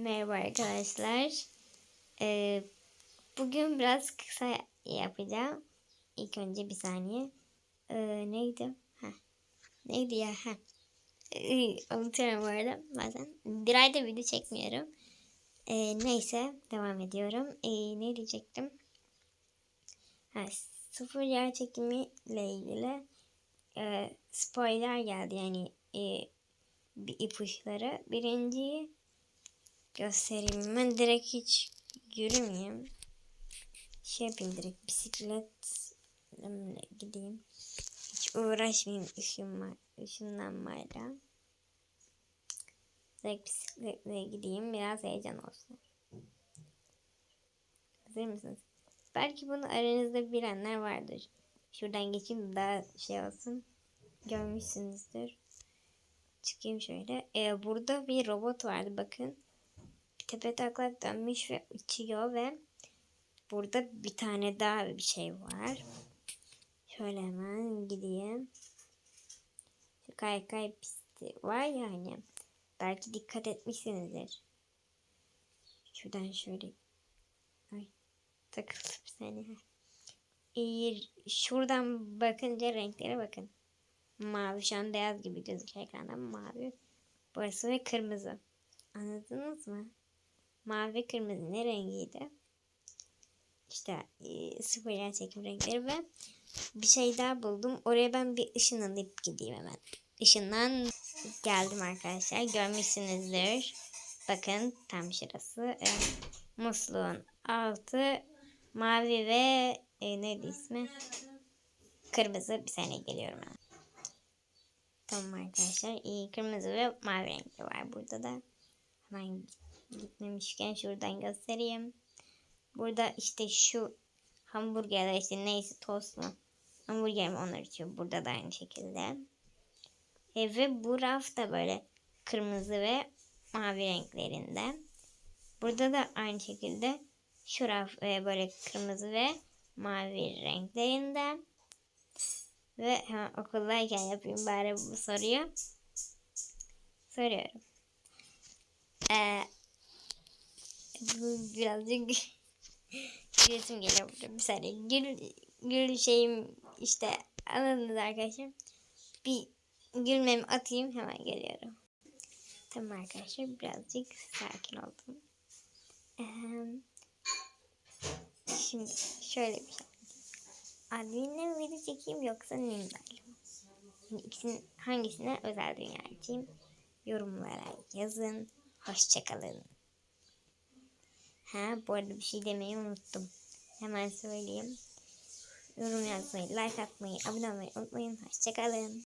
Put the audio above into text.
Merhaba arkadaşlar. Ee, bugün biraz kısa yapacağım. İlk önce bir saniye. Ee, neydi? Ha. Neydi ya? Ha. Ee, unutuyorum bu arada bazen. Bir ayda video çekmiyorum. Ee, neyse devam ediyorum. Ee, ne diyecektim? Ha, sıfır yer çekimi ile ilgili e, spoiler geldi yani e, bir ipuçları. Birinciyi göstereyim. Ben direkt hiç yürümeyeyim. Şey yapayım direkt bisikletle gideyim. Hiç uğraşmayayım ışınma, ışınlanmayla. Direkt bisikletle gideyim. Biraz heyecan olsun. Hazır mısınız? Belki bunu aranızda bilenler vardır. Şuradan geçeyim daha şey olsun. Görmüşsünüzdür. Çıkayım şöyle. Ee, burada bir robot vardı bakın. Tepe taklak dönmüş ve uçuyor ve burada bir tane daha bir şey var. Şöyle hemen gideyim. Şu kaykay pisti var ya hani. Belki dikkat etmişsinizdir. Şuradan şöyle. Ay takıldı bir saniye. Ee, şuradan bakınca renklere bakın. Mavi şu an beyaz gibi gözüküyor ekranda mavi. Burası ve kırmızı. Anladınız mı? Mavi kırmızı ne rengiydi? İşte e, sıfır çekim renkleri ve bir şey daha buldum. Oraya ben bir ışınlanıp gideyim hemen. Işından geldim arkadaşlar. Görmüşsünüzdür. Bakın tam şurası. E, musluğun altı mavi ve e, neydi ismi? Kırmızı bir saniye geliyorum hemen. Tamam arkadaşlar. İyi kırmızı ve mavi renkli var burada da. Hemen gitmemişken şuradan göstereyim. Burada işte şu hamburgerler işte neyse tost mu? Hamburger mi onlar içiyor. Burada da aynı şekilde. E, ve bu raf da böyle kırmızı ve mavi renklerinde. Burada da aynı şekilde şu raf e, böyle kırmızı ve mavi renklerinde. Ve hemen okuldayken yapayım bari bu soruyu. Soruyorum. Ee, bu birazcık gülüsüm geliyor burada. Bir saniye. Gül, gül şeyim işte anladınız arkadaşlar. Bir gülmemi atayım hemen geliyorum. Tamam arkadaşlar birazcık sakin oldum. Şimdi şöyle bir şey. Admin'le mi video çekeyim yoksa? Şimdi ikisinin hangisine özel dünya açayım? Yorumlara yazın. Hoşçakalın. Ha bu arada bir şey demeyi unuttum. Hemen söyleyeyim. Yorum yazmayı, like atmayı, abone olmayı unutmayın. Hoşçakalın.